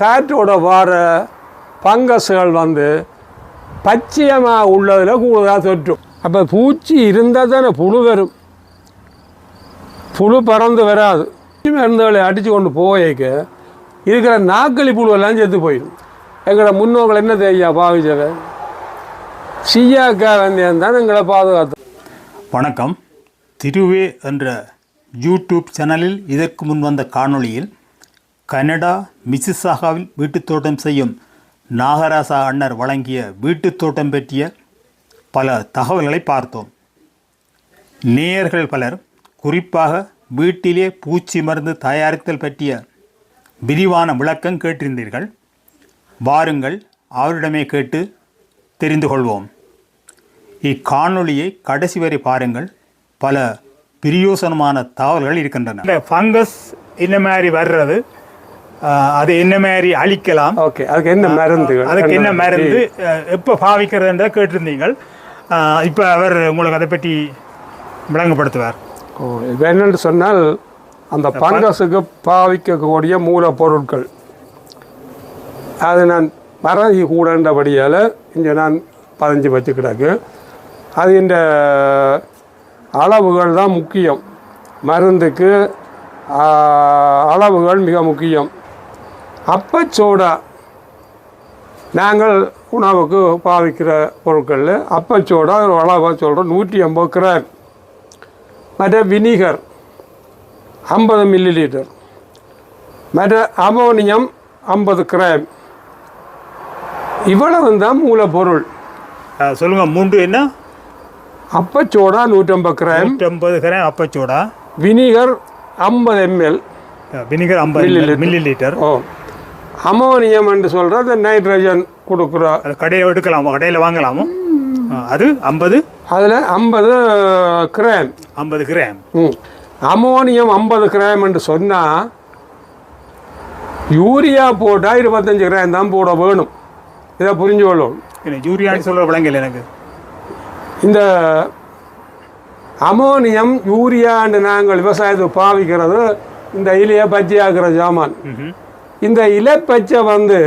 காற்றோட வர பங்கஸ்கள் வந்து பச்சையமாக உள்ளதில் கூடுதலாக தொற்றும். அப்போ பூச்சி இருந்தால் தானே புழு வரும். புழு பறந்து வராது. மருந்துகளை அடித்து கொண்டு போயக்க இருக்கிற நாக்களி புழுவெல்லாம் செத்து போயிடும். எங்களோட முன்னோர்கள் என்ன தெரியா பாவிச்சவை சியாக்கா வந்தியம் தான் எங்களை பாதுகாத்து வணக்கம். திருவே என்ற யூடியூப் சேனலில் இதற்கு முன் வந்த காணொளியில் கனடா மிசிசாகாவில் வீட்டுத் தோட்டம் செய்யும் நாகராசா அண்ணர் வழங்கிய வீட்டுத் தோட்டம் பற்றிய பல தகவல்களை பார்த்தோம். நேயர்கள் பலர் குறிப்பாக வீட்டிலே பூச்சி மருந்து தயாரித்தல் பற்றிய விரிவான விளக்கம் கேட்டிருந்தீர்கள். வாருங்கள் அவரிடமே கேட்டு தெரிந்து கொள்வோம். இக்காணொளியை கடைசி வரை பாருங்கள். பல பிரியோசனமான தகவல்கள் இருக்கின்றன. இந்த ஃபங்கஸ் என்ன மாதிரி வர்றது? அது என்ன மாதிரி அழிக்கலாம்? ஓகே அதுக்கு என்ன மருந்து? அதுக்கு என்ன மருந்து? எப்போ பாவிக்கிறதுன்றதை கேட்டிருந்தீங்கள் இப்போ அவர் உங்களுக்கு அதை பற்றி விளங்கப்படுத்துவார். ஓ என்னென்னு சொன்னால் அந்த பங்கஸுக்கு பாவிக்கக்கூடிய மூலப்பொருட்கள். அது நான் மறதி கூடன்றபடியால் இங்கே நான் பதிஞ்சு வச்சு கிடக்கு அது இந்த அளவுகள் தான் முக்கியம். மருந்துக்கு அளவுகள் மிக முக்கியம். அப்பச்சோடா. நாங்கள் உணவுக்கு பாவிக்கிற பொருட்களில் அப்பச்சோடா ஒரு சொல்கிறோம் நூற்றி ஐம்பது கிராம். மற்ற வினிகர் ஐம்பது மில்லி லிட்டர் மற்ற அமோனியம் ஐம்பது கிராம். இவ்வளவு தான் மூலப்பொருள். அஹ், சொல்லுங்க மூன்று என்ன? அப்பச்சோடா நூற்றம்பது கிராம். நூற்றம்பது கிராம் அப்பச்சோடா. வினிகர் ஐம்பது எம்எல் வினிகர் ஐம்பது மில்லி லிட்டர் ஓ. அமோனியம் என்று சொல்கிறது நைட்ரஜன் கொடுக்குற அது கடையில் எடுக்கலாமா? கடையில் வாங்கலாமோ? அது ஐம்பது? அதில் ஐம்பது கிராம். ஐம்பது கிராம். ம். அமோனியம் ஐம்பது கிராம் என்று சொன்னால் யூரியா போட்டால் இருபத்தஞ்சு கிராம் தான் போட வேணும். இதை புரிஞ்சு கொள்ளணும் என்ன யூரியான்னு சொல்கிற விளங்கல எனக்கு. இந்த அமோனியம் யூரியான்னு நாங்கள் விவசாயத்துக்கு பாவிக்கிறது இந்த இலையை பச்சையாக்குற ஜாமான். இந்த இலைப்பச்சை வந்து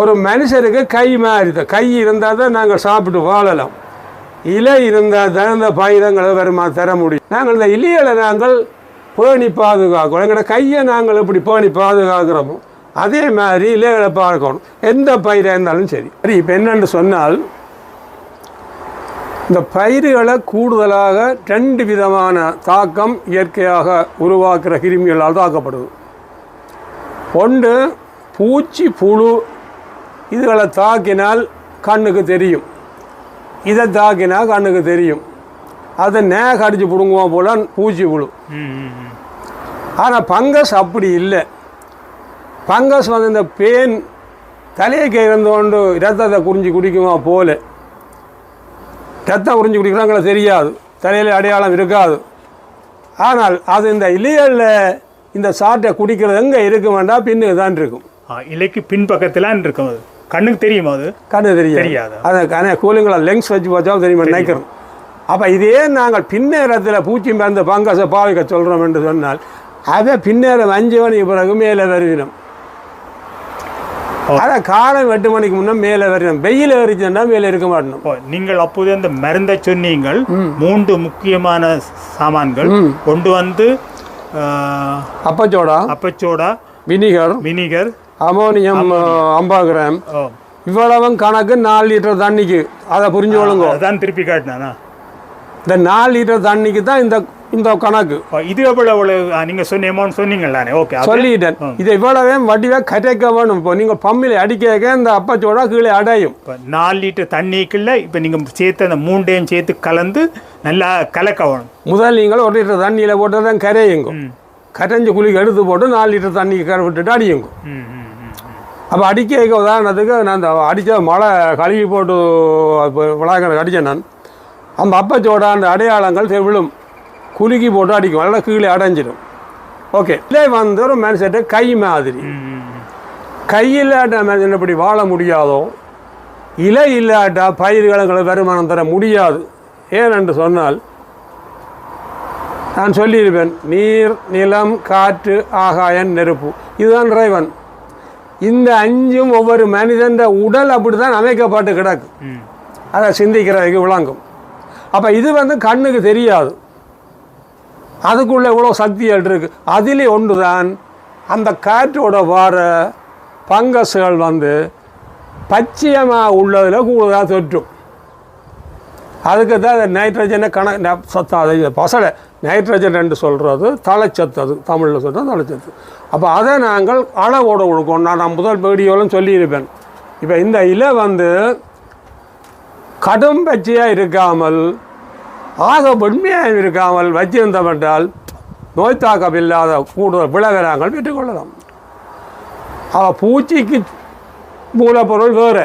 ஒரு மனுஷருக்கு கை மாதிரி தான் கை இருந்தால் தான் நாங்கள் சாப்பிட்டு வாழலாம். இலை இருந்தால் தான் இந்த பயிரங்களை வருமா தர முடியும். நாங்கள் இந்த இலைகளை நாங்கள் பேணி பாதுகாக்கிறோம். எங்களோட கையை நாங்கள் எப்படி பேணி பாதுகாக்கிறோமோ அதே மாதிரி இலைகளை பார்க்கணும். எந்த பயிராக இருந்தாலும் சரி. சரி இப்போ என்னென்னு சொன்னால் இந்த பயிர்களை கூடுதலாக ரெண்டு விதமான தாக்கம் இயற்கையாக உருவாக்குற கிருமிகளால் தாக்கப்படுது. ஒன்று பூச்சி புழு இதுகளை தாக்கினால் கண்ணுக்கு தெரியும். இதை தாக்கினால் கண்ணுக்கு தெரியும். அதை நேக அடித்து பிடுங்குவோம் போல பூச்சி புழு. ஆனால் பங்கஸ் அப்படி இல்லை. பங்கஸ் வந்து இந்த பேன் தலையை இருந்து கொண்டு ரத்தத்தை குறிஞ்சி குடிக்குமா போல. ரத்தம் குறிஞ்சி குடிக்கிறாங்களே தெரியாது. தலையில் அடையாளம் இருக்காது. ஆனால் அது இந்த இலைகளில் இந்த சாட்டை குடிக்கிறது எங்கே இருக்க வேண்டாம் பின்னுக்கு தான் இருக்கும் இலைக்கு பின்பக்கத்தில் இருக்கும் அது. கண்ணுக்கு தெரியுமா அது? கண்ணு தெரியாது. தெரியாது. அதை கண்ண கூலிங்களை லெங்ஸ் வச்சு பார்த்தாலும் தெரியுமா? நினைக்கிறோம். அப்போ இதே நாங்கள் பின்னேரத்தில் பூச்சி மருந்து பங்கஸை பாவிக்க சொல்கிறோம் என்று சொன்னால் அதை பின்னேரம் அஞ்சு மணிக்கு பிறகு மேலே வருவினோம். அதை காலம் எட்டு மணிக்கு முன்னே மேலே வருவினோம் வெயில் எரிச்சுன்னா மேலே இருக்க மாட்டோம் ஓ, நீங்கள் அப்போது அந்த மருந்தை சொன்னீங்கள். மூன்று முக்கியமான சாமான்கள் கொண்டு வந்து அப்பச்சோடா? அப்பச்சோடா. வினிகர். வினிகர். அமோனியம் ஐம்பது கிராம். இவ்வளவும் கணக்கு நாலு லிட்டர் தண்ணிக்கு. அதை புரிஞ்சு கொள்ளுங்க. அதான் திருப்பி காட்டினானா? இந்த நாலு லிட்டர் தண்ணிக்கு தான் இந்த இந்த கணக்கு. இது எவ்வளவு நீங்க சொன்ன அமௌண்ட் சொன்னீங்களானே ஓகே சொல்லிட்டேன். இதை இவ்வளவே வடிவே கரைக்க வேணும். இப்போ நீங்கள் பம்மில் அடிக்க இந்த அப்பச்சோடா கீழே அடையும். நாலு லிட்டர் தண்ணிக்குள்ள இப்போ நீங்க சேர்த்து அந்த மூண்டையும் சேர்த்து கலந்து நல்லா கலக்க வேணும். முதல் நீங்கள் ஒரு லிட்டர் தண்ணியில் போட்டு தான் கரையுங்க கரைஞ்சி குளிக்க எடுத்து போட்டு நாலு லிட்டர் தண்ணி கரை விட்டுட்டு அடியுங்க. அப்போ அடிக்க உதாரணத்துக்கு நான் அந்த அடித்த மழை கழுவி போட்டு விளாங்க அடித்தேன் நான். அந்த அப்பச்சோட அந்த அடையாளங்கள் விழும் குலுக்கி போட்டு அடிக்கும். நல்லா கீழே அடைஞ்சிடும். ஓகே இல்லை வந்து ஒரு மனுஷட்ட கை மாதிரி. ம், ம், ம். கை இல்லாட்ட மனுஷன் எப்படி வாழ முடியாதோ இலை இல்லாட்டா பயிர்களுக்கு வருமானம் தர முடியாது. ஏனென்று சொன்னால் நான் சொல்லியிருப்பேன் நீர் நிலம் காற்று ஆகாயம் நெருப்பு. இதுதான் இறைவன். இந்த அஞ்சும் ஒவ்வொரு மனிதன் உடல் அப்படி தான் அமைக்கப்பட்டு கிடக்கு. அதை சிந்திக்கிறதுக்கு விளங்கும். அப்போ இது வந்து கண்ணுக்கு தெரியாது. அதுக்குள்ளே இவ்வளோ சக்திகள் இருக்கு? அதிலே ஒன்று தான் அந்த காற்றோட வர பங்கஸ்கள் வந்து பச்சையமாக உள்ளதில் கூடுதலாக தொற்றும். அதுக்கு தான் அந்த நைட்ரஜனை கண ந- சத்து அதை பசலை. நைட்ரஜன் என்று சொல்கிறது தலைச்சத்து அது தமிழில் சொல்கிறது தலைச்சத்து. அப்போ அதை நாங்கள் அளவோடு கொடுக்கணும் நான் நான் முதல் வீடியோவிலும் சொல்லியிருப்பேன். இப்போ இந்த இலை வந்து கடும் பச்சையாக இருக்காமல் ஆக வெண்மையாக இருக்காமல் வச்சிருந்தோம் என்றால் நோய் தாக்கம் இல்லாத கூடுதல் விளைவராங்கள் பெற்றுக்கொள்ளலாம். அவள் பூச்சிக்கு மூலப்பொருள் வேறு.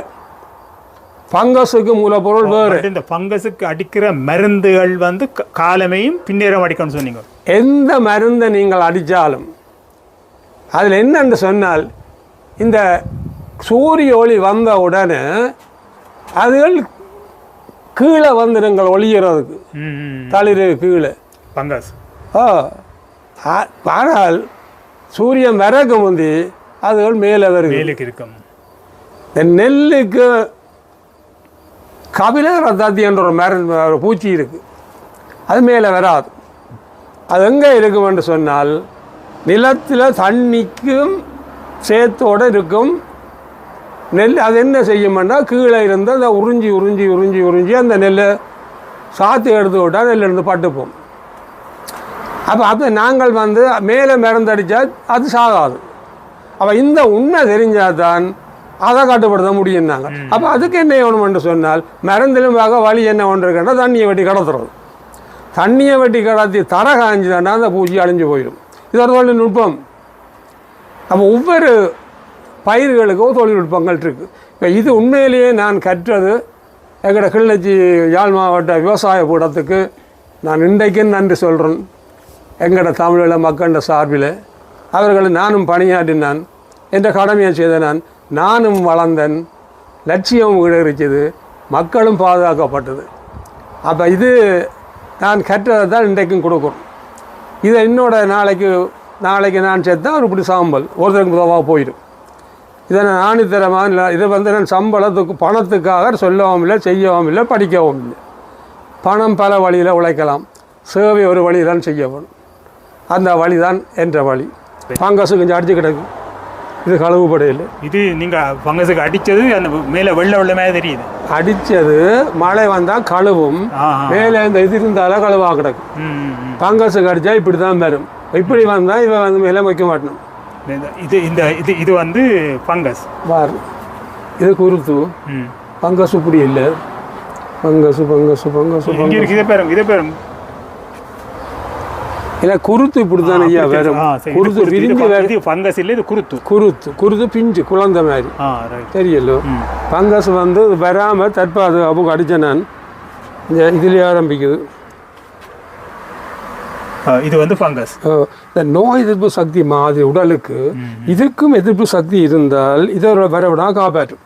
ஃபங்கஸுக்கு மூலப்பொருள் வேறு. இந்த ஃபங்கஸுக்கு அடிக்கிற மருந்துகள் வந்து காலமையும் பின்னேறம் அடிக்கணும்னு சொன்னீங்க. எந்த மருந்தை நீங்கள் அடித்தாலும் அதில் என்னென்று சொன்னால் இந்த சூரிய ஒளி வந்த உடனே அதுகள் கீழே வந்துடுங்கள் ஒளிகிறதுக்கு ம் தளிர் கீழே. ஃபங்கஸ் ஓ ஆ- ஆனால் சூரியன் வரக்கு முந்தி அதுகள் மேலே வருது இருக்கும். இந்த நெல்லுக்கு கபில ரத்தாத்தி என்ற ஒரு ஒரு பூச்சி இருக்குது அது மேலே வராது. அது எங்கே இருக்கும் என்று சொன்னால் நிலத்தில் தண்ணிக்கும் சேத்தோடு இருக்கும் நெல் அது என்ன செய்யும்னா கீழே இருந்து அந்த உறிஞ்சி உறிஞ்சி உறிஞ்சி உறிஞ்சி அந்த நெல்லை சாத்து எடுத்து விட்டால் நெல்லிருந்து பட்டுப்போம் அப்போ அப்போ நாங்கள் வந்து மேலே மருந்தடித்தா அது சாகாது. அப்போ இந்த உண்மை தெரிஞ்சால் தான் அதை கட்டுப்படுத்த முடியும் நாங்கள். அப்போ அதுக்கு என்ன வேணும்னு சொன்னால் மருந்திலும் பார்க்க வழி என்ன ஒன்று இருக்குன்னா தண்ணியை வெட்டி கடத்துறது. தண்ணியை வெட்டி கடத்தி தர காஞ்சுதாண்டா அந்த பூச்சி அழிஞ்சு போயிடும். இது ஒரு தொழில்நுட்பம். அப்போ ஒவ்வொரு பயிர்களுக்கும் தொழில்நுட்பங்கள் இருக்குது இப்போ இது உண்மையிலேயே நான் கற்றது எங்களோட கிள்ளச்சி யாழ் மாவட்ட விவசாய கூடத்துக்கு நான் இன்றைக்கும் நன்றி சொல்கிறேன் எங்களோட தமிழில் மக்கள சார்பில் அவர்களை நானும் பணியாற்றினான். என்ற கடமையை செய்த நான் நானும் வளர்ந்தேன். லட்சியம் ஈடேறிச்சது. மக்களும் பாதுகாக்கப்பட்டது. அப்போ இது நான் கற்றதை தான் இன்றைக்கும் கொடுக்குறோம் இதை என்னோட நாளைக்கு நாளைக்கு நான் சேர்த்தா ஒரு இப்படி சாம்பல் ஒருத்தருக்கு உதவாக போயிடும். இதை நான் ஆணித்தரமாக இல்லை இதை வந்து நான் சம்பளத்துக்கு பணத்துக்காக சொல்லவும் இல்லை செய்யவும் இல்லை படிக்கவும் இல்லை. பணம் பல வழியில் உழைக்கலாம். சேவை ஒரு வழி தான் செய்யப்படும் அந்த வழி தான் என்ற வழி. பங்கசு கொஞ்சம் அடிச்சு கிடக்கு. இது கழுவுப்படையில் இது நீங்க ஃபங்கஸுக்கு அடிச்சது அந்த மேலே வெள்ளை வெள்ளமே தெரியுது. அடித்தது மழை வந்தால் கழுவும். மேலே இந்த இது இருந்தாலும் கழுவாக கிடக்கும். பங்கசு கடிச்சா இப்படி தான் வரும். இப்படி வந்தால் இவன் வந்து மேலே வைக்க மாட்டணும். இது இந்த இது இது வந்து ஃபங்கஸ் பாரு இது குருத்து. ம். பங்கசு இப்படி இல்லை. பங்கசு பங்கசு பங்கசு இங்க இருக்கு இதை பேரும் இதை பேரும் இல்லை குருத்து இப்படி தான் ஐயா. இது குருத்து விரிஞ்சு இது ஃபங்கஸ் இல்லை இது குருத்து. குருத்து குருத்து பிஞ்சு குழந்தை மாதிரி. தெரியல? ம். பங்கஸ் வந்து வராமல் தற்பாது அவங்க அடித்தேன் நான். இதுலேயே ஆரம்பிக்குது. இது வந்து ஃபங்கஸ் இந்த நோய் எதிர்ப்பு சக்தி மாதிரி உடலுக்கு இதுக்கும் எதிர்ப்பு சக்தி இருந்தால் இதை வரவிடா காப்பாற்றும்.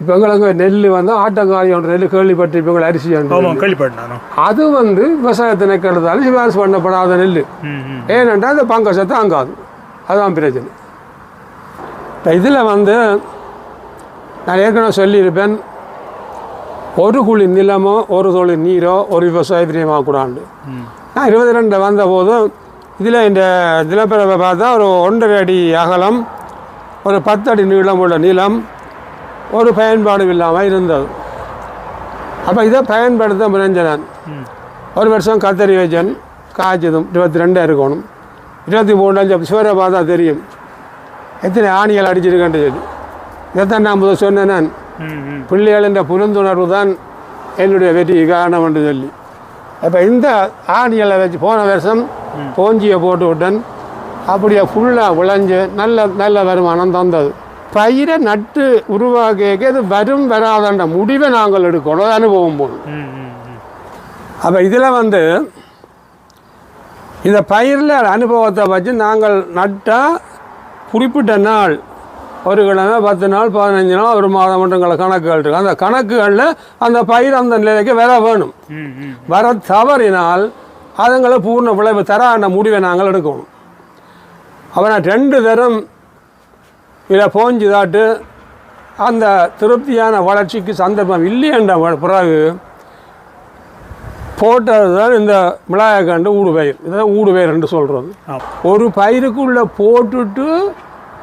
இப்போ எங்களுக்கு நெல் வந்து ஆட்டங்காரி ஒன்று நெல் கேள்விப்பட்டு இப்போ அரிசி ஒன்று. ஆமாம் கேள்விப்பட்டேன் அது வந்து விவசாயத்தினை கெடுத்தாலும் சிபாரிசு பண்ணப்படாத நெல் ஏனென்றால் அந்த பங்கசத்தை தாங்காது. அதுதான் பிரச்சனை. இப்போ இதில் வந்து நான் ஏற்கனவே சொல்லியிருப்பேன் ஒரு குழி நிலமோ ஒரு தொழில் நீரோ ஒரு விவசாய பிரியமாகக்கூடாது ம். நான் இருபத்தி ரெண்டு வந்தபோது இதில் இந்த நிலப்பரப்பை பார்த்தா ஒரு ஒன்றரை அடி அகலம் ஒரு பத்தடி நீளம் உள்ள நிலம் ஒரு பயன்பாடும் இல்லாமல் இருந்தது. அப்போ இதை பயன்படுத்த முனைஞ்சேன் நான் ம். ஒரு வருஷம் கத்தரி வச்சேன் காய்ச்சதும் இருபத்தி ரெண்டாக இருக்கணும் இருபத்தி மூணு சுவரை பார்த்தா தெரியும். எத்தனை ஆணிகள் அடிச்சிருக்கேன்ட்டு சொல்லி. இதைத்தான் நான் முதல் சொன்னேன் பிள்ளைகளின் புரிந்துணர்வு தான் என்னுடைய வெற்றி காரணம் என்று சொல்லி. அப்போ இந்த ஆணிகளை வச்சு போன வருஷம் போஞ்சியை போட்டு விட்டேன். அப்படியே ஃபுல்லாக விளைஞ்சு நல்ல நல்ல வருமானம் தந்தது. பயிரை நட்டு உருவாக்க இது வரும் வராதன்ற முடிவை நாங்கள் எடுக்கணும். அனுபவம் ம் அப்போ இதில் வந்து இந்த பயிரில் அனுபவத்தை வச்சு நாங்கள் நட்டால் குறிப்பிட்ட நாள் ஒரு கிழமை பத்து நாள் பதினஞ்சு நாள் ஒரு மாதம் மட்டுங்களை கணக்குகள் இருக்கு. அந்த கணக்குகளில் அந்த பயிர் அந்த நிலைக்கு வர வேணும். வர தவறினால் அதுங்களை பூர்ண விளைவு தர அந்த முடிவை நாங்கள் எடுக்கணும். நான் ரெண்டு தரம் இதில் போஞ்சுதாட்டு அந்த திருப்தியான வளர்ச்சிக்கு சந்தர்ப்பம் இல்லையென்ற பிறகு போட்டது தான் இந்த மிளகாய் கண்டு ஊடுபயிர். இதான் ஊடுபயிர் என்று சொல்கிறது. ஒரு பயிருக்குள்ளே போட்டுட்டு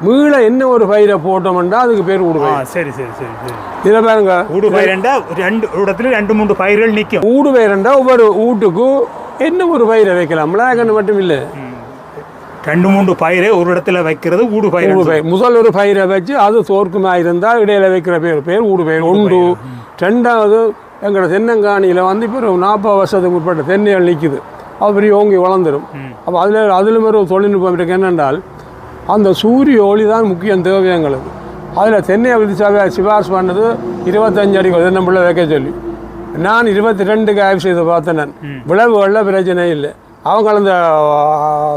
மீள என்ன ஒரு பயிரை போட்டோம்னா அதுக்கு பேர் ஊடுபயிர் சரி சரி சரி சரி. இதில் பாருங்க. ஊடு பயிரண்டா ரெண்டு இடத்துல ரெண்டு மூன்று பயிர்கள் நிற்கும் ஊடுபயிரண்டா ஒவ்வொரு வீட்டுக்கும் என்ன ஒரு பயிரை வைக்கலாம்? கண்டு மட்டும் இல்லை. ரெண்டு மூன்று பயிரை ஒரு இடத்துல வைக்கிறது ஊடு பயிர் ஊடுபயிர் முதல் ஒரு பயிரை வச்சு அது தோற்குமா இருந்தால் இடையில வைக்கிற பேர் பேர் ஊடுபயிர் உண்டு ரெண்டாவது எங்களோட தென்னங்காணியில் வந்து இப்போ ஒரு நாற்பது வருஷத்துக்கு முற்பட்ட தென்னைகள் நிற்குது அது பெரிய ஓங்கி வளர்ந்துடும் அப்போ அதில் அதிலும் ஒரு தொழில்நுட்பம் இருக்கு. என்னென்றால் அந்த சூரிய ஒளி தான் முக்கியம் தேவை எங்களுக்கு. அதில் தென்னை விதி சபை சிபாரிசு பண்ணது இருபத்தஞ்சு அடி தென்னம்பிள்ளை வைக்க சொல்லி. நான் இருபத்தி ரெண்டுக்கு ஆய்வு செய்து பார்த்தேன். நான் விளைவுகளில் பிரச்சனை இல்லை. அவங்க அந்த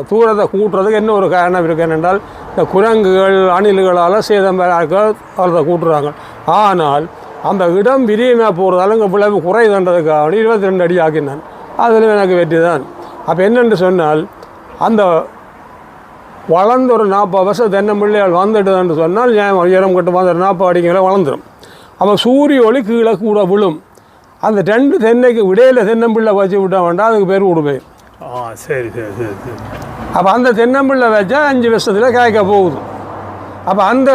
தூரத்தை கூட்டுறதுக்கு என்ன ஒரு காரணம் இருக்கு என்னென்றால் இந்த குரங்குகள் அணில்களால் சேதம் அதை கூட்டுறாங்க. ஆனால் அந்த இடம் விரியமாக போகிறதால இங்கே விளைவு குறையுதுன்றதுக்காக இருபத்தி ரெண்டு அடி ஆக்கினான். அதில் எனக்கு வெற்றி தான் அப்போ என்னென்று சொன்னால் அந்த வளர்ந்து ஒரு நாற்பது வருஷம் தென்னம்பிள்ளைகள் வந்துடுதுன்னு சொன்னால் ஏன் உயரம் கட்டு வந்து நாற்பது அடிங்களை வளர்ந்துடும் அப்போ சூரிய ஒளி கீழே கூட விழும். அந்த ரெண்டு தென்னைக்கு விடையில தென்னம்பிள்ளை வச்சு விட்டா வேண்டாம் அதுக்கு பேர் விடுமே ஆ சரி சரி சரி சரி. அப்போ அந்த தென்னம்பிள்ளை வச்சா அஞ்சு வருஷத்தில் காய்க்க போகுது. அப்போ அந்த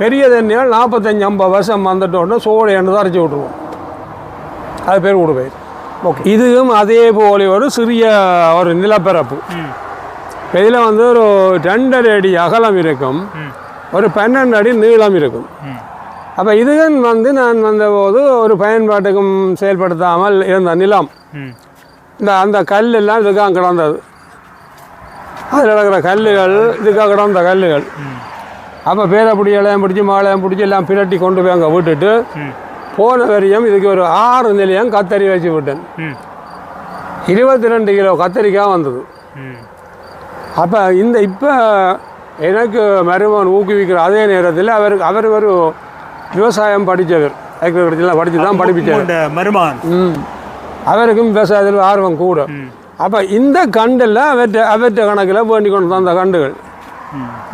பெரிய தென்னையால் நாற்பத்தஞ்சு ஐம்பது வருஷம் வந்துட்டோன்னா சோழ எண்ணெய் அரைச்சி விட்ருவோம் அது பேர் விடுபயிர் ஓகே. இதுவும் அதே போல ஒரு சிறிய ஒரு நிலப்பரப்பு. இதில் வந்து ஒரு ரெண்டரை அடி அகலம் இருக்கும். ஒரு பன்னெண்டு அடி நீளம் இருக்கும். அப்போ இதுவும் வந்து நான் வந்தபோது ஒரு பயன்பாட்டுக்கும் செயல்படுத்தாமல் இருந்த நிலம். இந்த அந்த கல் எல்லாம் இதுக்காக கிடந்தது. அதில் கிடக்கிற கல்லுகள் இதுக்காக கிடந்த கல்லுகள். அப்போ பேரப்பிடியெல்லாம் பிடிச்சி மாலையம் பிடிச்சி எல்லாம் பிரட்டி கொண்டு போய் அங்கே விட்டுட்டு போன வரையும் இதுக்கு ஒரு ஆறு நிலையம் கத்தரி வச்சு விட்டேன். இருபத்தி ரெண்டு கிலோ கத்தரிக்காய் வந்தது. அப்போ இந்த இப்போ எனக்கு மருமகன் ஊக்குவிக்கிற அதே நேரத்தில் அவருக்கு அவர் ஒரு விவசாயம் படித்தவர் அக்ரிகல்ச்சர்லாம் படித்து தான் படிப்பிச்சார். உங்களோட மருமகன். ம். அவருக்கும் விவசாயத்தில் ஆர்வம் கூட. அப்போ இந்த கண்டெல்லாம் அவற்ற அவற்ற கணக்கில் வேண்டி கொண்டு தான் அந்த கண்டுகள்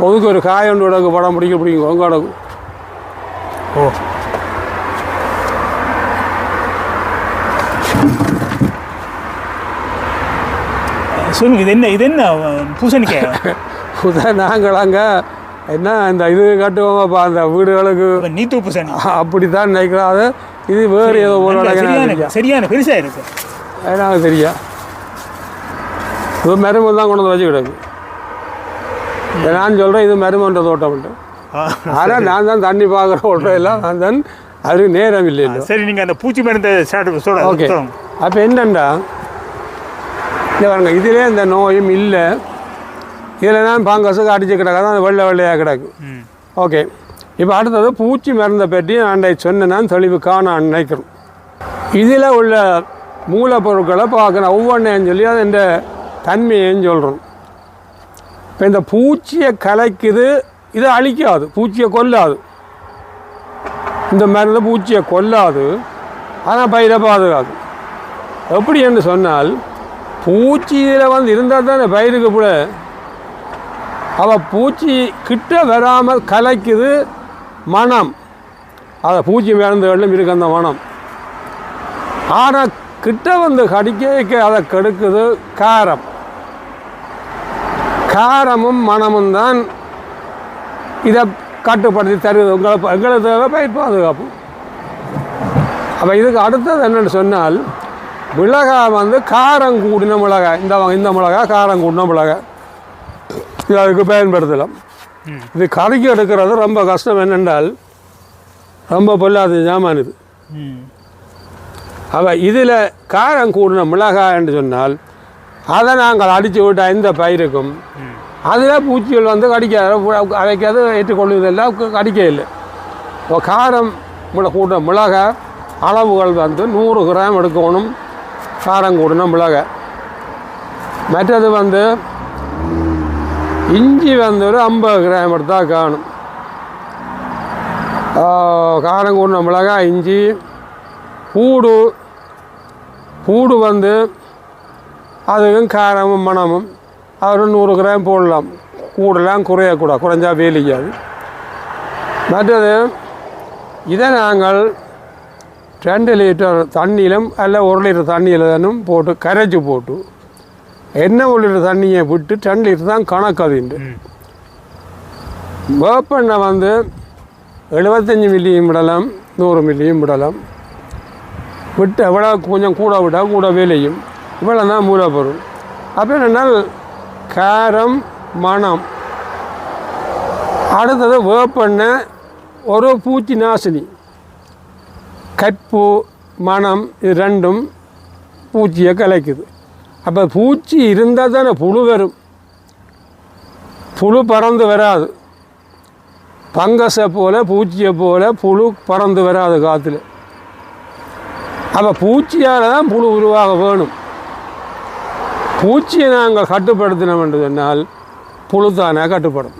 ஒதுக்கு ஒரு காய் ஒன்று படம் பிடிக்க பிடிக்கும் உங்க உடக்கு ஓ. சொல்லுங்க இது என்ன இது என்ன பூசணிக்காய்? புத நாங்கள் அங்கே என்ன இந்த இது கட்டுவோம்ப்பா அந்த வீடுகளுக்கு நீத்து பூசணி. அப்படி தான் நினைக்கிறோம் அது இது வேறு ஏதோ ஒரு சரியான எனக்கு சரியான பெருசா இருக்கு. எனக்கு தெரியா? இது மருமன் தான் கொண்டு வந்து வச்சு கிடக்கு நான் சொல்கிறேன் இது மருமன்ற தோட்டம் ஆ. ஆனால் நான் தான் தண்ணி பார்க்குற ஒன்றும் இல்லை நான் தான் அதுக்கு நேரம் இல்லை சரி நீங்க அந்த பூச்சி மருந்து ஓகே. அப்போ என்னண்டா? இல்லை பாருங்க இதிலே இந்த நோயும் இல்லை. இதில் தான் பாங்கஸுக்கு அடிச்சு கிடக்காது அந்த வெள்ளை வெள்ளையாக கிடக்கு. ஓகே இப்போ அடுத்தது பூச்சி மருந்தை பற்றி நான் சொன்னேன் தெளிவு காண நினைக்கிறேன் இதில் உள்ள மூலப்பொருட்களை பார்க்கணும். ஒவ்வொன்றையும் சொல்லி அது இந்த தன்மையையும் சொல்கிறோம் இப்போ இந்த பூச்சியை கலைக்குது இது அழிக்காது பூச்சியை கொல்லாது. இந்த மருந்து பூச்சியை கொல்லாது ஆனால் பயிரை பாதுகாக்கும். எப்படி என்று சொன்னால் பூச்சியில் வந்து இருந்தால் தானே பயிருக்கு கூட அவள் பூச்சி கிட்ட வராமல் கலைக்குது மனம். அதை பூச்சி மருந்துகளிலும் இருக்கு அந்த மனம். ஆனால் கிட்ட வந்து கடிக்க அதை கெடுக்குது காரம். காரமும் மனமும் தான் இதை கட்டுப்படுத்தி தருது. உங்களை எங்களை தேவை பயிர் பாதுகாப்பு. அப்போ இதுக்கு அடுத்தது என்னென்னு சொன்னால் மிளகாய் வந்து காரம் கூடின மிளகாய் இந்த இந்த மிளகாய் காரம் கூடின மிளகாய் இது அதுக்கு பயன்படுத்தலாம். இது கறிக்கு எடுக்கிறது ரொம்ப கஷ்டம் என்னென்றால் ரொம்ப பொல்லாத ஜாமான் இது. ம். அவ இதில் காரம் கூடின மிளகாய் என்று சொன்னால் அதை நாங்கள் அடித்து விட்ட இந்த பயிருக்கும்? அதில் பூச்சிகள் வந்து கடிக்காது அவைக்காது ஏற்றுக்கொள்வதெல்லாம் க- கடிக்க இல்லை இப்போ காரம் கூட்ட மிளகாய் அளவுகள் வந்து நூறு கிராம் எடுக்கணும். காரம் கூடணும் மிளக மற்றது வந்து இஞ்சி வந்து ஒரு ஐம்பது கிராம் எடுத்தால் காணும். காரம் கூடணும் மிளகா இஞ்சி பூடு பூடு வந்து அதுவும் காரமும் மணமும் அது நூறு கிராம் போடலாம். கூடலாம் குறையக்கூடாது குறைஞ்சா வேலிக்காது. மற்றது இதை நாங்கள் ரெண்டு லிட்டர் தண்ணியிலும் அல்ல ஒரு லிட்டர் தண்ணியிலும் போட்டு கரைச்சி போட்டு என்ன ஒரு லிட்டர் தண்ணியை விட்டு ரெண்டு லிட்டர் தான் கணக்கு அதுண்டு. வேப்பெண்ணெய் வந்து எழுபத்தஞ்சி மில்லியும் விடலாம் நூறு மில்லியும் விடலாம். விட்டு எவ்வளோ கொஞ்சம் கூட விட்டால் கூட விலையும் இவ்வளோ தான் மூலப்பொருள். அப்போ என்னென்னால் காரம் மணம். அடுத்தது வேப்பெண்ணெய் ஒரு பூச்சி நாசினி. கற்பு மணம் இது ரெண்டும் பூச்சியை கலைக்குது. அப்போ பூச்சி இருந்தால் தானே புழு வரும். புழு பறந்து வராது. பங்கஸை போல் பூச்சியை போல் புழு பறந்து வராது காற்றுல அப்போ பூச்சியால் தான் புழு உருவாக வேணும். பூச்சியை நாங்கள் கட்டுப்படுத்தினோம் என்று சொன்னால் புழு தானே கட்டுப்படும்.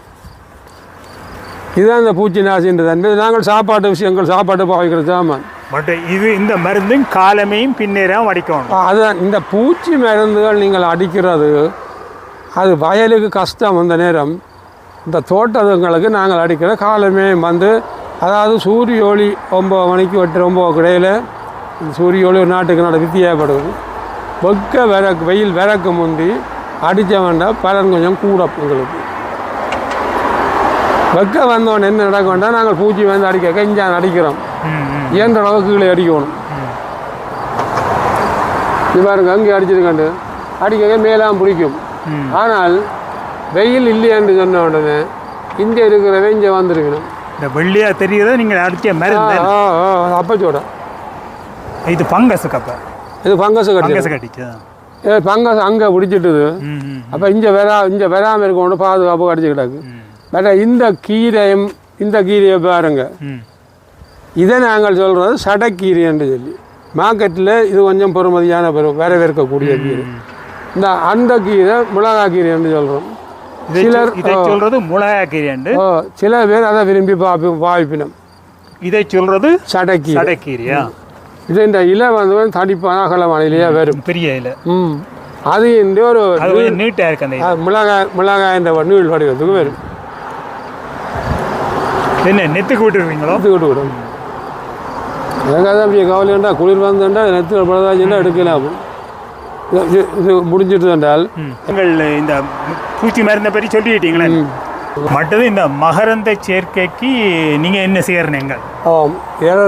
இதுதான் இந்த பூச்சி நாசின்றது. நாங்கள் சாப்பாட்டு விஷயங்கள் சாப்பாட்டு பாவிக்கிற சாமான் பட் இது இந்த மருந்தும் காலமையும் பின்னேறாம அடிக்கணும் அதுதான் இந்த பூச்சி மருந்துகள் நீங்கள் அடிக்கிறது அது வயலுக்கு கஷ்டம் அந்த நேரம் இந்த தோட்டத்துங்களுக்கு நாங்கள் அடிக்கிற காலமே வந்து அதாவது சூரிய ஒளி ஒம்பது மணிக்கு எட்டு ஒம்பது கிடையில் சூரிய ஒளி ஒரு நாட்டுக்கு நட வித்தியாகப்படுது வெக்க விறக்கு வெயில் விறக்கு முந்தி அடித்த வேண்டாம் பலன் கொஞ்சம் கூட எங்களுக்கு. வெக்க வந்தோடனே என்ன நடக்க வேண்டாம் நாங்கள் பூச்சி வந்து அடிக்க இஞ்சான் அடிக்கிறோம். இயன்ற அளவுக்கு கீழே அடிக்கணும். இது பாருங்க அங்கே அடிச்சிருக்காண்டு அடிக்க மேலாம் பிடிக்கும். ஆனால் வெயில் இல்லையான்னு சொன்ன உடனே இங்கே இருக்கிறவ இங்கே வந்திருக்கணும். இந்த வெள்ளியா தெரியுறத நீங்கள் அடிச்ச மருந்து அப்பச்சோட இது பங்கஸ் கப்ப இது பங்கஸ் பங்கஸ் கட்டிச்சு ஏ பங்கஸ் அங்கே பிடிச்சிட்டுது. அப்போ இங்கே வரா இங்கே வராமல் இருக்கணும் பாதுகாப்பு கடிச்சு கிடக்கு. பட் இந்த கீரையும் இந்த கீரையை பாருங்க. இதை நாங்கள் சொல்கிறது சடக்கீரை என்று சொல்லி. மார்க்கெட்டில் இது கொஞ்சம் பெறுமதியான பெரு வரவேற்கக்கூடிய கீரை. இந்த அந்த கீரை மிளகாய் கீரை என்று சொல்கிறோம் சிலர் சொல்- இதை சொல்றது முளகாக்கீரைண்டு ஓ சில பேர் அதை விரும்பி பாப்பி பாவிப்பினம். இதை சொல்றது சடக்கீரை. சடைக்கீரையா? இது இந்த இலை வந்து தடிப்பான அகலமான இலையா வரும். பெரிய இலை. ம். அது இந்த ஒரு அது கொஞ்சம் நீட்டா இருக்கு அந்த மிளகாய் மிளகாய் என்ற நீள் வடிவத்துக்கு வரும். என்ன நெத்துக்கு விட்டுருவீங்களோ? எடுத்து விட்டு எனக்காக அப்படியே கவலைண்டா குளிர் வந்தேன்டா நெத்தில் பழதாச்சுன்னா எடுக்கலாம். இது- முடிஞ்சிட்டு என்றால் நீங்கள் இந்த பூச்சி மருந்தை பற்றி சொல்லிட்டீங்களே. மற்றது இந்த மகரந்த சேர்க்கைக்கு நீங்க என்ன செய்யறீங்க? ஆம்.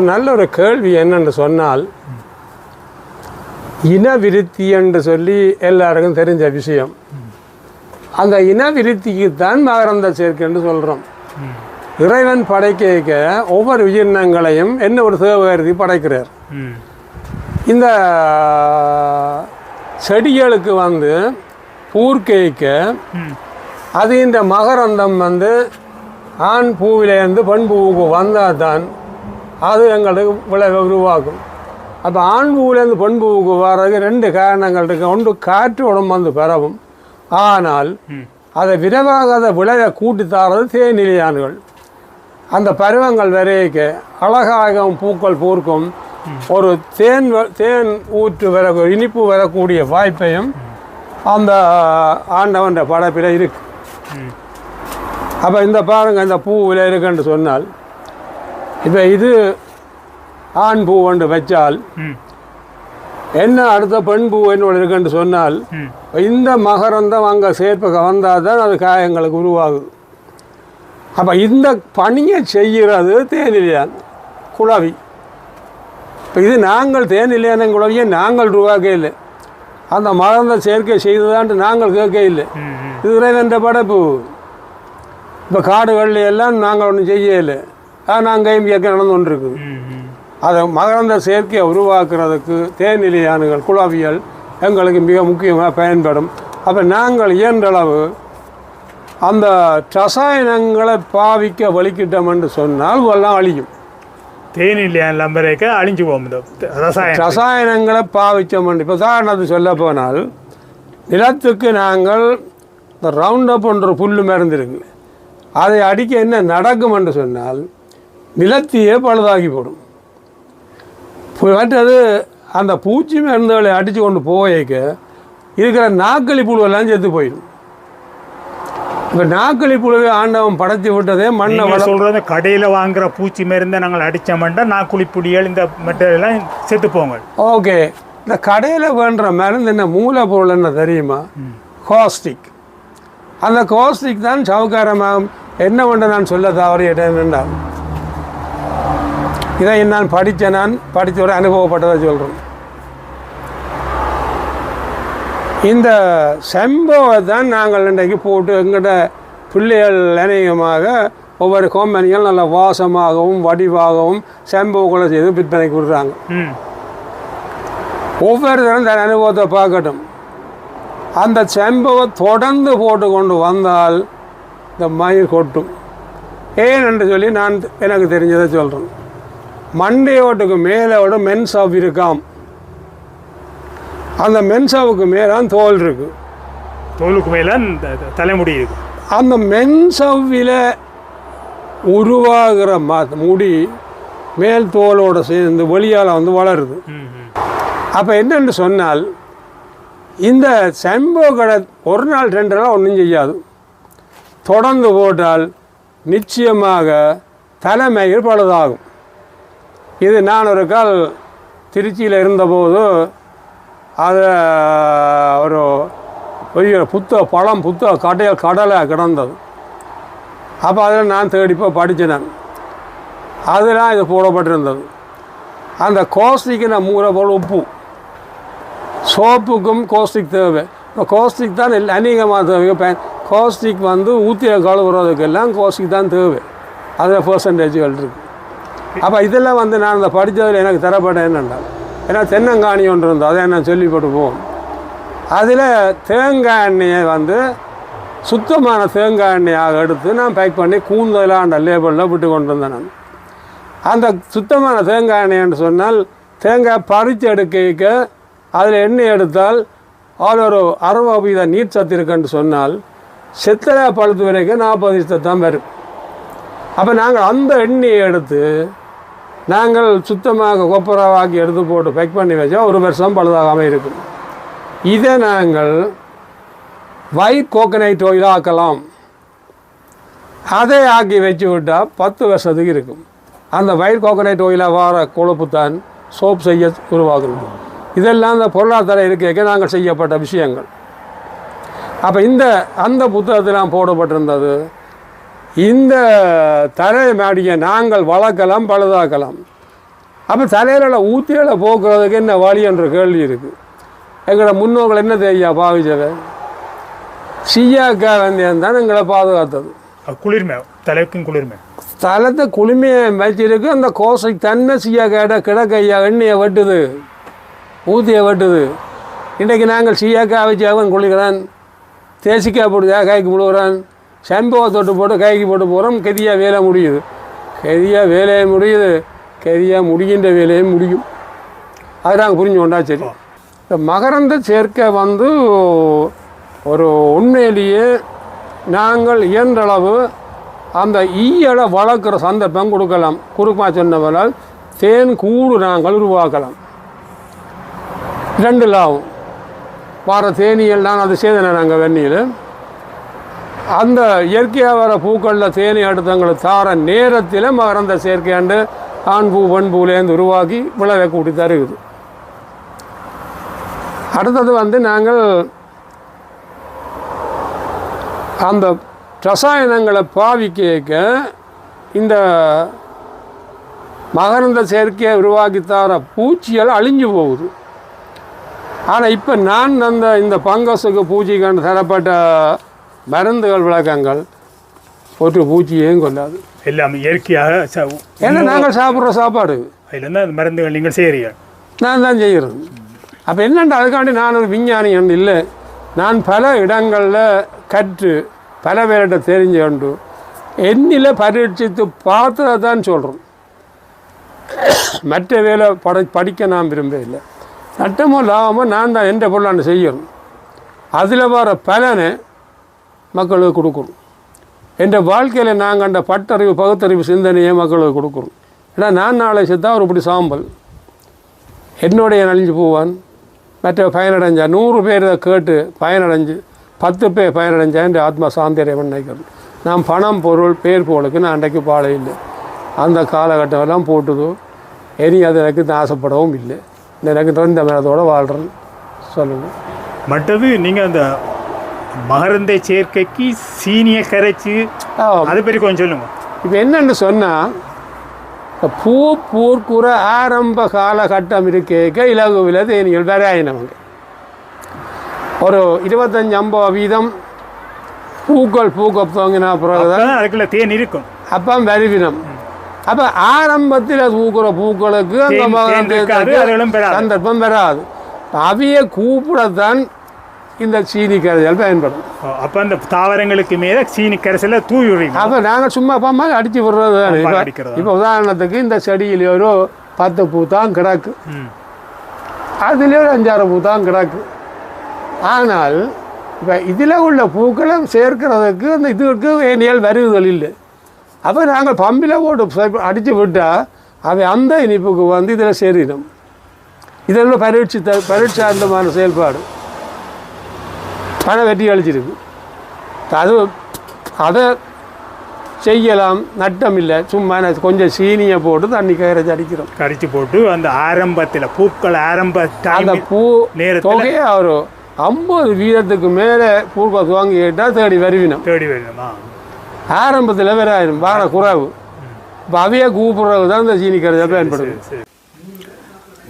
நல்ல ஒரு கேள்வி என்னென்று சொன்னால் இன விருத்தி என்று சொல்லி எல்லாருக்கும் தெரிஞ்ச விஷயம். அந்த இன விருத்திக்கு தான் மகரந்த சேர்க்கை என்று சொல்கிறோம் இறைவன் படைக்க ஒவ்வொரு உயிரினங்களையும் என்ன ஒரு தேவகருதி படைக்கிறார்? இந்த செடிகளுக்கு வந்து பூர்க்கைக்க அது இந்த மகரந்தம் வந்து ஆண் பூவிலேருந்து பெண் பூவுக்கு வந்தால் தான் அது எங்களுக்கு விளைவை உருவாக்கும் அப்போ ஆண் பூவிலேருந்து பெண் பூவுக்கு வர்றதுக்கு ரெண்டு காரணங்கள் இருக்கு. ஒன்று காற்றோடும் வந்து பெறவும் ஆனால் அதை விரைவாக விளைவை கூட்டி தாரது தேனிலையான்கள் அந்த பருவங்கள் வரைக்க அழகாகவும் பூக்கள் பூர்க்கும் ஒரு தேன் வ- தேன் ஊற்று வர இனிப்பு வரக்கூடிய வாய்ப்பையும் அந்த ஆண்டவன் படைப்பில் இருக்கு. அப்போ இந்த பாருங்க இந்த பூவில் இருக்குன்னு சொன்னால் இப்போ இது ஆண் பூ ஒன்று வச்சால் என்ன அடுத்த பெண் பூ என்னோட இருக்குன்னு சொன்னால் இந்த மகரந்தம் அங்கே சேர்ப்புக்கு வந்தால் தான் அது காயங்களுக்கு உருவாகுது. அப்போ இந்த பணியை செய்கிறது தேனிலியான் குழவி. இப்போ இது நாங்கள் தேனிலியான குழவியை நாங்கள் உருவாக்க இல்லை. அந்த மகரந்த சேர்க்கை செய்ததான்ட்டு நாங்கள் கேட்க இல்லை. இது இறைவன் படைப்பு? இப்போ காடுகள்ல எல்லாம் நாங்கள் ஒன்றும் செய்யலை நாங்கள் இயற்கை நடந்து கொண்டு இருக்குது அதை மகரந்த சேர்க்கையை உருவாக்குறதுக்கு தேனிலையானுகள் குழாவியல் எங்களுக்கு மிக முக்கியமாக பயன்படும். அப்போ நாங்கள் இயன்றளவு அந்த ரசாயனங்களை பாவிக்க வலிக்கிட்டோம் என்று சொன்னால் எல்லாம் அழியும். தேனில்லையா நம்பரேக்க அழிஞ்சு போகும் ரசாயனங்களை பாவிச்சோம் என்று இப்போ உதாரணத்துக்கு சொல்ல போனால் நிலத்துக்கு நாங்கள் இந்த ரவுண்ட் அப் என்ற புல் மருந்து அதை அடிக்க என்ன நடக்கும் என்று சொன்னால் நிலத்தையே பழுதாகி போடும். மற்றது அந்த பூச்சி மருந்துகளை அடித்து கொண்டு போயக்க இருக்கிற நாக்களி புழுவெல்லாம் செத்து போயிடும். இப்போ நாக்களி புழுவை ஆண்டவன் படைத்து விட்டதே மண்ணை வள சொல்றது கடையில வாங்குற பூச்சி மருந்தை நாங்கள் அடிச்சோம்னா நான் குளிப்புடியல் இந்த மெட்டீரியெல்லாம் செத்து போங்க. ஓகே. இந்த கடையில் வேண்டுற மருந்து என்ன மூலப்பொருள் என்ன தெரியுமா? காஸ்டிக் அந்த காஸ்டிக் தான் சவுக்காரமாக என்ன பண்ண நான் சொல்ல தவறிட்டேன் என்றால் இதை நான் படித்த நான் படித்த ஒரு அனுபவப்பட்டதை சொல்கிறேன் இந்த செம்பவை தான் நாங்கள் இன்றைக்கு போட்டு எங்கிட்ட பிள்ளைகள் அநேகமாக ஒவ்வொரு கம்பெனிகள் நல்ல வாசமாகவும் வடிவாகவும் செம்பவுகளை செய்து விற்பனைக்கு விடுறாங்க ஒவ்வொருத்தரும் தன் அனுபவத்தை பார்க்கட்டும். அந்த செம்பவை தொடர்ந்து போட்டு கொண்டு வந்தால் இந்த மயிர் கொட்டும். ஏன் என்று சொல்லி நான் எனக்கு தெரிஞ்சதை சொல்கிறேன் மண்டையோட்டுக்கு மேலோட மென்சாப் இருக்காம். அந்த மென்சாவுக்கு மேலே தோல் இருக்கு. தோலுக்கு மேல இந்த தலைமுடி இருக்கு. அந்த மென்சவ்வில் உருவாகிற ம முடி மேல் தோலோடு சேர்ந்து வெளியால் வந்து வளருது. அப்போ என்னென்னு சொன்னால் இந்த செம்போ கடை ஒரு நாள் ரெண்டு நாள் ஒன்றும் செய்யாது. தொடர்ந்து போட்டால் நிச்சயமாக தலைமையில் பழுதாகும். இது நான் ஒரு கால் திருச்சியில் இருந்தபோது அது ஒரு பெரிய புத்த பழம் புத்த கடையில் கடலை கிடந்தது. அப்போ அதில் நான் தேடி போய் படித்தேன் நான் அதெல்லாம் இது போடப்பட்டிருந்தது. அந்த கோஸ்டிக்கு நான் மூணு போல் உப்பு. சோப்புக்கும் கோஸ்டிக் தேவை. இப்போ கோஸ்டிக் தான் இல்லை அநேகமாக தேவை. இப்போ கோஸ்டிக் வந்து ஊற்றிய கழுவுறதுக்கெல்லாம் கோஸ்டிக் தான் தேவை. அதில் பர்சன்டேஜ்கள் இருக்குது அப்போ இதெல்லாம் வந்து நான் அந்த படித்ததில் எனக்கு தரப்பட என்னென்னா ஏன்னா தென்னங்காணி ஒன்று இருந்தோம் அதை நான் சொல்லிப்பட்டு போவோம் அதில் தேங்காய் எண்ணெயை வந்து சுத்தமான தேங்காய் எண்ணெயாக எடுத்து நான் பேக் பண்ணி கூந்தலாண்ட லேபிளில் விட்டு கொண்டு வந்தேன் நான். அந்த சுத்தமான தேங்காய் எண்ணெய்ன்னு சொன்னால் தேங்காய் பறித்து எடுக்க அதில் எண்ணெய் எடுத்தால் அதில் ஒரு அறுபது வீத நீர் சத்து இருக்குன்னு சொன்னால் செத்தலை பழுத்து வரைக்கும் நாற்பது சத்து தான் வரும். அப்போ நாங்கள் அந்த எண்ணெயை எடுத்து நாங்கள் சுத்தமாக கொப்பராவாக்கி எடுத்து போட்டு பேக் பண்ணி வச்சா ஒரு வருஷம் பழுதாகாமல் இருக்கும். இதை நாங்கள் வைட் கோகனைட் ஆயில் ஆக்கலாம். அதை ஆக்கி வச்சு விட்டால் பத்து வருஷத்துக்கு இருக்கும். அந்த வைட் கோகனைட் ஆயிலாக வர கொழுப்பு தான் சோப் செய்ய உருவாகணும் இதெல்லாம் இந்த பொருளாதார இருக்கைக்கு நாங்கள் செய்யப்பட்ட விஷயங்கள். அப்போ இந்த அந்த புத்தகத்தில் போடப்பட்டிருந்தது இந்த தலை மாடியை நாங்கள் வளர்க்கலாம் பழுதாக்கலாம். அப்போ தலையில ஊத்திகளை போக்குறதுக்கு என்ன வழி என்ற கேள்வி இருக்குது எங்களோட முன்னோர்கள் என்ன தெரியா பாவிச்சவை சியாக்கா வந்தியம் தான் எங்களை பாதுகாத்தது. குளிர்மை தலைக்கும் குளிர்மை. தலத்தை குளுமையை வச்சிருக்கு அந்த கோசை தன்மை சியாக்காட்ட கிடக்கையா எண்ணெயை வெட்டுது ஊத்தியை வெட்டுது. இன்றைக்கு நாங்கள் சியாக்கா வச்சு அவன் குளிக்கிறான் தேசிக்காய் போட்டு கைக்கு முழுகிறான் செம்பவை தொட்டு போட்டு கைக்கு போட்டு போகிறோம் கெதியாக வேலை முடியுது. கெதியாக வேலையை முடியுது. கெதியாக முடிகின்ற வேலையும் முடியும். அது நாங்கள் புரிஞ்சு கொண்டா சரி. இந்த மகரந்த சேர்க்கை வந்து ஒரு உண்மையிலேயே நாங்கள் இயன்றளவு அந்த ஈயலை வளர்க்குற சந்தர்ப்பம் கொடுக்கலாம். குறுக்கமா சொன்னவரால் தேன் கூடு நாங்கள் உருவாக்கலாம். ரெண்டு லாபம் வார தேனியல் தான் அது சேதனை நாங்கள் வெண்ணியில் அந்த இயற்கையாக வர பூக்களில் தேனி அடுத்தங்களை தார நேரத்தில் மகரந்த செயற்கையாண்டு ஆண் பூ பெண் பூலேருந்து உருவாக்கி விளைவை கூட்டி தருகுது. அடுத்தது வந்து நாங்கள் அந்த ரசாயனங்களை பாவிக்க இந்த மகரந்த செயற்கையை உருவாக்கி தர பூச்சிகள் அழிஞ்சு போகுது. ஆனால் இப்போ நான் அந்த இந்த பங்கஸுக்கு பூச்சிக்கான தரப்பட்ட மருந்துகள் விளக்கங்கள் ஒரு பூச்சியையும் கொள்ளாது. எல்லாம் இயற்கையாக ஏன்னா நாங்கள் சாப்பிட்ற சாப்பாடு. அந்த மருந்துகள் நீங்கள் செய்கிறீங்க. நான் தான் செய்கிறேன் அப்போ என்னென்ன அதுக்காண்டி நான் ஒரு விஞ்ஞானி என்று இல்லை. நான் பல இடங்களில் கற்று பல பேர்கிட்ட தெரிஞ்சு கொண்டு என்னில் பரீட்சித்து பார்த்ததை தான் சொல்கிறோம் மற்ற வேலை பட படிக்க நான் விரும்பவில்லை சட்டமோ லாபமோ நான் தான் எந்த பொருளாண்டு செய்யணும் அதில் வர பலனை மக்களுக்கு கொடுக்கணும். என்ற வாழ்க்கையில் நான் கண்ட பட்டறிவு பகுத்தறிவு சிந்தனையை மக்களுக்கு கொடுக்குறோம் ஏன்னா நான் நாளை செத்தா அவர் இப்படி சாம்பல். என்னுடைய நலிஞ்சு போவான். மற்ற பயனடைஞ்சா நூறு பேர் இதை கேட்டு பயனடைஞ்சு பத்து பேர் பயனடைஞ்சா என்று ஆத்மா சாந்தியம் நினைக்கிறேன் நான் பணம் பொருள் பேர் போலுக்கு நான் அன்றைக்கு பாழை இல்லை. அந்த காலகட்டம் எல்லாம் போட்டுதோ இனி அது எனக்கு ஆசைப்படவும் இல்லை. எனக்கு இந்த மனதோடு வாழ்கிறேன் சொல்லுங்கள் மற்றது நீங்கள் அந்த மகரந்த சேர்க்கைக்கு சீனிய கரைச்சி அதை பற்றி கொஞ்சம் சொல்லுங்க. இப்போ என்னன்னு சொன்னால் பூ பூர்க்குற ஆரம்ப காலகட்டம் இருக்கேக்க இலகுவில் தேனிகள் வராயினவங்க ஒரு இருபத்தஞ்சு ஐம்பது வீதம் பூக்கள் பூக்க துவங்கினா பிறகுதான் அதுக்குள்ள தேன் இருக்கும். அப்போ வருவினம். அப்போ ஆரம்பத்தில் பூக்கிற பூக்களுக்கு அந்த. சந்தர்ப்பம் வராது அவைய கூப்பிடத்தான் இந்த சீனி கரைசல் பயன்படும். அப்போ அந்த தாவரங்களுக்கு மேலே சீனி கரைசல தூவி அப்போ நாங்கள் சும்மா அம்மா அடித்து விடுறது தானே. இப்போ உதாரணத்துக்கு இந்த செடியில் ஒரு பத்து பூ தான் கிடக்கு. அதுலேயே ஒரு அஞ்சாறு பூ தான் கிடக்கு. ஆனால் இப்போ இதில் உள்ள பூக்களை சேர்க்கிறதுக்கு அந்த இதுக்கு ஏனியல் வருகுதல் இல்லை. அப்போ நாங்கள் பம்பில் போட்டு அடித்து விட்டால் அவை அந்த இனிப்புக்கு வந்து இதில் சேரிடும். இதெல்லாம் பரீட்சி த பரீட்சார்ந்தமான செயல்பாடு. பணம் வெட்டி அழிச்சிருக்கு. அது அதை செய்யலாம் நட்டம் இல்லை. சும்மா நான் கொஞ்சம் சீனியை போட்டு தண்ணி கரைச்சி அடிக்கிறோம். கரைச்சி போட்டு அந்த ஆரம்பத்தில் பூக்கள் ஆரம்ப அந்த பூ தொகையை ஒரு ஐம்பது வீதத்துக்கு மேலே பூக்கள் துவங்கிட்டால் தேடி வருவினோம். தேடி வேணுமா ஆரம்பத்தில் வராயிரும் வார குறைவு. இப்போ அவையே கூப்பிடுறது தான் இந்த சீனி கரைச்சல் பயன்படுது.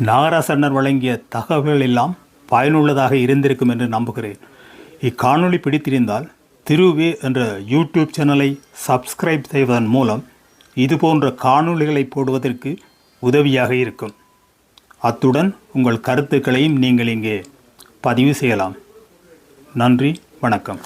நாகராசன்னர் வழங்கிய தகவல்கள் எல்லாம் பயனுள்ளதாக இருந்திருக்கும் என்று நம்புகிறேன். இக்காணொளி பிடித்திருந்தால் திருவே என்ற யூடியூப் சேனலை சப்ஸ்கிரைப் செய்வதன் மூலம் இதுபோன்ற காணொளிகளை போடுவதற்கு உதவியாக இருக்கும். அத்துடன் உங்கள் கருத்துக்களையும் நீங்கள் இங்கே பதிவு செய்யலாம். நன்றி வணக்கம்.